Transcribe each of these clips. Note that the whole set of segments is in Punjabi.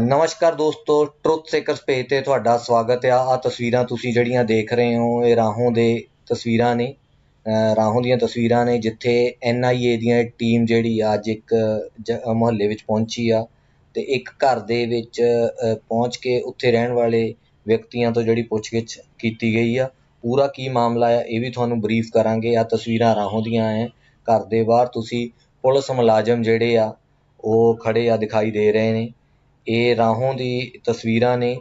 ਨਮਸਕਾਰ ਦੋਸਤੋ ਟਰੁੱਥ ਸੇਕਰਸ ਪੇਜ ਤੇ ਤੁਹਾਡਾ ਸਵਾਗਤ ਆ। ਆ ਤਸਵੀਰਾਂ ਤੁਸੀਂ ਜਿਹੜੀਆਂ ਦੇਖ ਰਹੇ ਹੋ, ਇਹ ਰਾਹੋਂ ਦੇ ਤਸਵੀਰਾਂ ਨੇ। ਰਾਹੋਂ ਦੀਆਂ ਤਸਵੀਰਾਂ ਨੇ, ਜਿੱਥੇ ਐਨਆਈਏ ਦੀਆਂ ਟੀਮ ਜਿਹੜੀ ਆ ਅੱਜ ਇੱਕ ਮੁਹੱਲੇ ਵਿੱਚ ਪਹੁੰਚੀ ਆ ਤੇ ਇੱਕ ਘਰ ਦੇ ਵਿੱਚ ਪਹੁੰਚ ਕੇ ਉੱਥੇ ਰਹਿਣ ਵਾਲੇ ਵਿਅਕਤੀਆਂ ਤੋਂ ਜਿਹੜੀ ਪੁੱਛਗਿੱਛ ਕੀਤੀ ਗਈ ਆ। ਪੂਰਾ ਕੀ ਮਾਮਲਾ ਆ, ਇਹ ਵੀ ਤੁਹਾਨੂੰ ਬਰੀਫ ਕਰਾਂਗੇ। ਆ ਤਸਵੀਰਾਂ ਰਾਹੋਂ ਦੀਆਂ ਐ। ਘਰ ਦੇ ਬਾਹਰ ਤੁਸੀਂ ਪੁਲਿਸ ਮੁਲਾਜ਼ਮ ਜਿਹੜੇ ਆ, ਉਹ ਖੜੇ ਆ, ਦਿਖਾਈ ਦੇ ਰਹੇ ਨੇ। ਇਹ ਰਾਹੋਂ ਦੀ ਤਸਵੀਰਾਂ ਨੇ,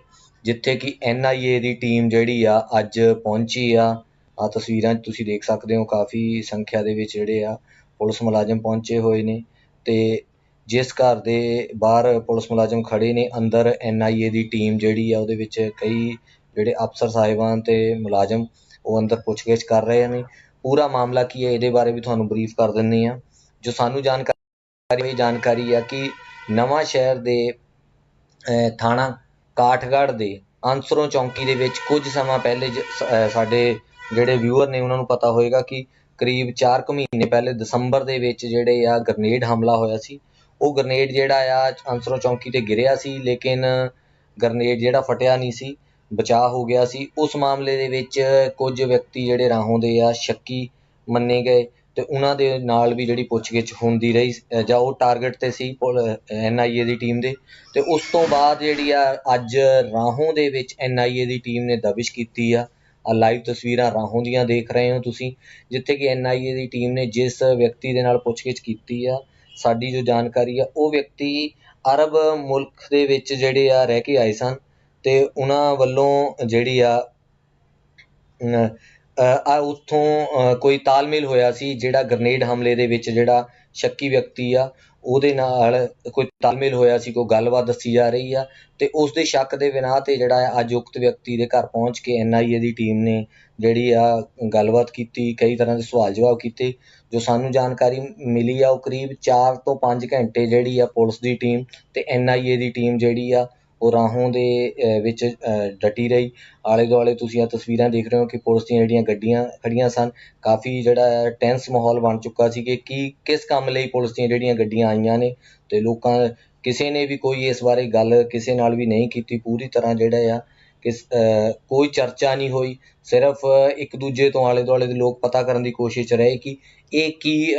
ਜਿੱਥੇ ਕਿ ਐੱਨ ਆਈ ਏ ਦੀ ਟੀਮ ਜਿਹੜੀ ਆ ਅੱਜ ਪਹੁੰਚੀ ਆ। ਆ ਤਸਵੀਰਾਂ 'ਚ ਤੁਸੀਂ ਦੇਖ ਸਕਦੇ ਹੋ, ਕਾਫੀ ਸੰਖਿਆ ਦੇ ਵਿੱਚ ਜਿਹੜੇ ਆ ਪੁਲਿਸ ਮੁਲਾਜ਼ਮ ਪਹੁੰਚੇ ਹੋਏ ਨੇ ਤੇ ਜਿਸ ਘਰ ਦੇ ਬਾਹਰ ਪੁਲਿਸ ਮੁਲਾਜ਼ਮ ਖੜੇ ਨੇ, ਅੰਦਰ ਐੱਨ ਆਈ ਏ ਦੀ ਟੀਮ ਜਿਹੜੀ ਆ ਉਹਦੇ ਵਿੱਚ ਕਈ ਜਿਹੜੇ ਅਫਸਰ ਸਾਹਿਬਾਨ ਤੇ ਮੁਲਾਜ਼ਮ ਉਹ ਅੰਦਰ ਪੁੱਛਗਿੱਛ ਕਰ ਰਹੇ ਨੇ। ਪੂਰਾ ਮਾਮਲਾ ਕੀ ਹੈ, ਇਹਦੇ ਬਾਰੇ ਵੀ ਤੁਹਾਨੂੰ ਬਰੀਫ ਕਰ ਦਿੰਦੇ ਆ ਜੋ ਸਾਨੂੰ ਜਾਣਕਾਰੀ ਇਹ ਜਾਣਕਾਰੀ ਆ ਕਿ ਨਵਾਂ ਸ਼ਹਿਰ ਦੇ ਥਾਣਾ ਕਾਠਗੜ੍ਹ ਦੇ ਅੰਸਰੋਂ ਚੌਂਕੀ ਦੇ ਵਿੱਚ ਕੁਝ ਸਮਾਂ ਪਹਿਲੇ ਜ- ਸਾਡੇ ਜਿਹੜੇ ਵਿਊਅਰ ਨੇ ਉਹਨਾਂ ਨੂੰ ਪਤਾ ਹੋਏਗਾ ਕਿ ਕਰੀਬ ਚਾਰ ਕੁ ਮਹੀਨੇ ਪਹਿਲੇ ਦਸੰਬਰ ਦੇ ਵਿੱਚ ਜਿਹੜੇ ਆ ਗਰਨੇਡ ਹਮਲਾ ਹੋਇਆ ਸੀ। ਉਹ ਗਰਨੇਡ ਜਿਹੜਾ ਆ ਅੰਸਰੋਂ ਚੌਂਕੀ ਤੇ ਗਿਰਿਆ ਸੀ, ਲੇਕਿਨ ਗਰਨੇਡ ਜਿਹੜਾ ਫਟਿਆ ਨਹੀਂ ਸੀ, ਬਚਾਅ ਹੋ ਗਿਆ ਸੀ। ਉਸ ਮਾਮਲੇ ਦੇ ਵਿੱਚ ਕੁਝ ਵਿਅਕਤੀ ਜਿਹੜੇ ਰਾਹੋਂ ਦੇ ਆ ਸ਼ੱਕੀ ਮੰਨੇ ਗਏ। ਅਤੇ ਉਹਨਾਂ ਦੇ ਨਾਲ ਵੀ ਜਿਹੜੀ ਪੁੱਛਗਿੱਛ ਹੁੰਦੀ ਰਹੀ ਜਾਂ ਉਹ ਟਾਰਗੇਟ ਤੇ ਸੀ ਪੋਲ ਐੱਨ ਆਈ ਏ ਦੀ ਟੀਮ ਦੇ ਅਤੇ ਉਸ ਤੋਂ ਬਾਅਦ ਜਿਹੜੀ ਆ, ਅੱਜ ਰਾਹੋਂ ਦੇ ਵਿੱਚ ਐੱਨ ਆਈ ਏ ਦੀ ਟੀਮ ਨੇ ਦਬਿਸ਼ ਕੀਤੀ ਆ। ਆ ਲਾਈਵ ਤਸਵੀਰਾਂ ਰਾਹੋਂ ਦੀਆਂ ਦੇਖ ਰਹੇ ਹੋ ਤੁਸੀਂ, ਜਿੱਥੇ ਕਿ ਐੱਨ ਆਈ ਏ ਦੀ ਟੀਮ ਨੇ ਜਿਸ ਵਿਅਕਤੀ ਦੇ ਨਾਲ ਪੁੱਛਗਿੱਛ ਕੀਤੀ ਆ, ਸਾਡੀ ਜੋ ਜਾਣਕਾਰੀ ਆ, ਉਹ ਵਿਅਕਤੀ ਅਰਬ ਮੁਲਕ ਦੇ ਵਿੱਚ ਜਿਹੜੇ ਆ ਰਹਿ ਕੇ ਆਏ ਸਨ ਅਤੇ ਉਹਨਾਂ ਵੱਲੋਂ ਜਿਹੜੀ ਆ ਉੱਥੋਂ ਕੋਈ ਤਾਲਮੇਲ ਹੋਇਆ ਸੀ ਜਿਹੜਾ ਗਰਨੇਡ ਹਮਲੇ ਦੇ ਵਿੱਚ ਜਿਹੜਾ ਸ਼ੱਕੀ ਵਿਅਕਤੀ ਆ, ਉਹਦੇ ਨਾਲ ਕੋਈ ਤਾਲਮੇਲ ਹੋਇਆ ਸੀ, ਕੋਈ ਗੱਲਬਾਤ ਦੱਸੀ ਜਾ ਰਹੀ ਆ ਅਤੇ ਉਸ ਦੇ ਸ਼ੱਕ ਦੇ ਬਿਨਾਂ ਤੇ ਜਿਹੜਾ ਆ, ਅੱਜ ਉਕਤ ਵਿਅਕਤੀ ਦੇ ਘਰ ਪਹੁੰਚ ਕੇ ਐੱਨ ਆਈ ਏ ਦੀ ਟੀਮ ਨੇ ਜਿਹੜੀ ਆ, ਗੱਲਬਾਤ ਕੀਤੀ, ਕਈ ਤਰ੍ਹਾਂ ਦੇ ਸਵਾਲ ਜਵਾਬ ਕੀਤੇ, ਜੋ ਸਾਨੂੰ ਜਾਣਕਾਰੀ ਮਿਲੀ ਆ, ਉਹ ਕਰੀਬ ਚਾਰ ਤੋਂ ਪੰਜ ਘੰਟੇ ਜਿਹੜੀ ਆ ਪੁਲਿਸ ਦੀ ਟੀਮ ਅਤੇ ਐੱਨ ਆਈ ਏ ਦੀ ਟੀਮ ਜਿਹੜੀ ਆ ਉਹ ਰਾਹੋਂ ਦੇ ਵਿੱਚ ਡਟੀ ਰਹੀ। ਆਲੇ ਦੁਆਲੇ ਤੁਸੀਂ ਆ ਤਸਵੀਰਾਂ ਦੇਖ ਰਹੇ ਹੋ ਕਿ ਪੁਲਿਸ ਦੀਆਂ ਜਿਹੜੀਆਂ ਗੱਡੀਆਂ ਖੜ੍ਹੀਆਂ ਸਨ, ਕਾਫੀ ਜਿਹੜਾ ਟੈਂਸ ਮਾਹੌਲ ਬਣ ਚੁੱਕਾ ਸੀ ਕਿ ਕੀ, ਕਿਸ ਕੰਮ ਲਈ ਪੁਲਿਸ ਦੀਆਂ ਜਿਹੜੀਆਂ ਗੱਡੀਆਂ ਆਈਆਂ ਨੇ ਅਤੇ ਲੋਕਾਂ, ਕਿਸੇ ਨੇ ਵੀ ਕੋਈ ਇਸ ਬਾਰੇ ਗੱਲ ਕਿਸੇ ਨਾਲ ਵੀ ਨਹੀਂ ਕੀਤੀ। ਪੂਰੀ ਤਰ੍ਹਾਂ ਜਿਹੜਾ ਆ, ਕਿਸ ਕੋਈ ਚਰਚਾ ਨਹੀਂ ਹੋਈ। ਸਿਰਫ ਇੱਕ ਦੂਜੇ ਤੋਂ ਆਲੇ ਦੁਆਲੇ ਦੇ ਲੋਕ ਪਤਾ ਕਰਨ ਦੀ ਕੋਸ਼ਿਸ਼ ਰਹੇ ਕਿ ਇਹ ਕੀ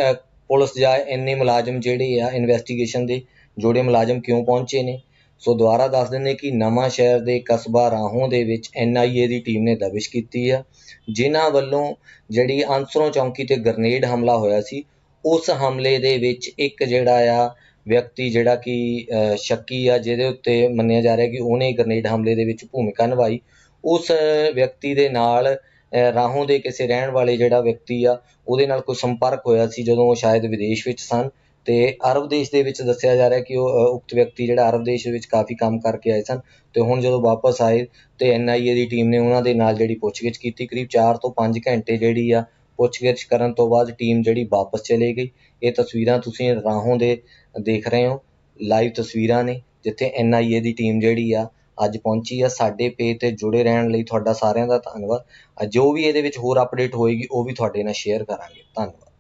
ਪੁਲਿਸ ਜਾਂ ਇੰਨੇ ਮੁਲਾਜ਼ਮ ਜਿਹੜੇ ਆ ਇਨਵੈਸਟੀਗੇਸ਼ਨ ਦੇ ਜੋੜੇ ਮੁਲਾਜ਼ਮ ਕਿਉਂ ਪਹੁੰਚੇ ਨੇ। ਸੋ ਦੁਬਾਰਾ ਦੱਸ ਦਿੰਦੇ ਕਿ ਨਵਾਂ ਸ਼ਹਿਰ ਦੇ ਕਸਬਾ ਰਾਹੋਂ ਦੇ ਵਿੱਚ ਐਨਆਈਏ ਦੀ ਟੀਮ ਨੇ ਦਬਿਸ਼ ਕੀਤੀ ਆ। ਜਿਨ੍ਹਾਂ ਵੱਲੋਂ ਜਿਹੜੀ ਅੰਸਰੋਂ ਚੌਂਕੀ ਤੇ ਗ੍ਰਨੇਡ ਹਮਲਾ ਹੋਇਆ ਸੀ, ਉਸ ਹਮਲੇ ਦੇ ਵਿੱਚ ਇੱਕ ਜਿਹੜਾ ਆ ਵਿਅਕਤੀ ਜਿਹੜਾ ਕਿ ਸ਼ੱਕੀ ਆ, ਜਿਹਦੇ ਉੱਤੇ ਮੰਨਿਆ ਜਾ ਰਿਹਾ ਕਿ ਉਹਨੇ ਗ੍ਰਨੇਡ ਹਮਲੇ ਦੇ ਵਿੱਚ ਭੂਮਿਕਾ ਨਿਭਾਈ। ਉਸ ਵਿਅਕਤੀ ਦੇ ਨਾਲ ਰਾਹੋਂ ਦੇ ਕਿਸੇ ਰਹਿਣ ਵਾਲੇ ਜਿਹੜਾ ਵਿਅਕਤੀ ਆ, ਉਹਦੇ ਨਾਲ ਕੋਈ ਸੰਪਰਕ ਹੋਇਆ ਸੀ ਜਦੋਂ ਉਹ ਸ਼ਾਇਦ ਵਿਦੇਸ਼ ਵਿੱਚ ਸਨ। ਅਤੇ ਅਰਬ ਦੇਸ਼ ਦੇ ਵਿੱਚ ਦੱਸਿਆ ਜਾ ਰਿਹਾ ਕਿ ਉਹ ਉਕਤ ਵਿਅਕਤੀ ਜਿਹੜਾ ਅਰਬ ਦੇਸ਼ ਵਿੱਚ ਕਾਫੀ ਕੰਮ ਕਰਕੇ ਆਏ ਸਨ ਅਤੇ ਹੁਣ ਜਦੋਂ ਵਾਪਸ ਆਏ ਤਾਂ ਐੱਨ ਆਈ ਏ ਦੀ ਟੀਮ ਨੇ ਉਹਨਾਂ ਦੇ ਨਾਲ ਜਿਹੜੀ ਪੁੱਛਗਿੱਛ ਕੀਤੀ, ਕਰੀਬ ਚਾਰ ਤੋਂ ਪੰਜ ਘੰਟੇ ਜਿਹੜੀ ਆ ਪੁੱਛਗਿੱਛ ਕਰਨ ਤੋਂ ਬਾਅਦ ਟੀਮ ਜਿਹੜੀ ਵਾਪਸ ਚਲੇ ਗਈ। ਇਹ ਤਸਵੀਰਾਂ ਤੁਸੀਂ ਰਾਹੋਂ ਦੇ ਦੇਖ ਰਹੇ ਹੋ ਲਾਈਵ ਤਸਵੀਰਾਂ ਨੇ, ਜਿੱਥੇ ਐੱਨ ਆਈ ਏ ਦੀ ਟੀਮ ਜਿਹੜੀ ਆ ਅੱਜ ਪਹੁੰਚੀ ਆ ਸਾਡੇ ਪੇਜ ਤੇ ਜੁੜੇ ਰਹਿਣ ਲਈ। ਤੁਹਾਡਾ ਸਾਰਿਆਂ ਦਾ ਧੰਨਵਾਦ। ਜੋ ਵੀ ਇਹਦੇ ਵਿੱਚ ਹੋਰ ਅਪਡੇਟ ਹੋਏਗੀ, ਉਹ ਵੀ ਤੁਹਾਡੇ ਨਾਲ ਸ਼ੇਅਰ ਕਰਾਂਗੇ। ਧੰਨਵਾਦ।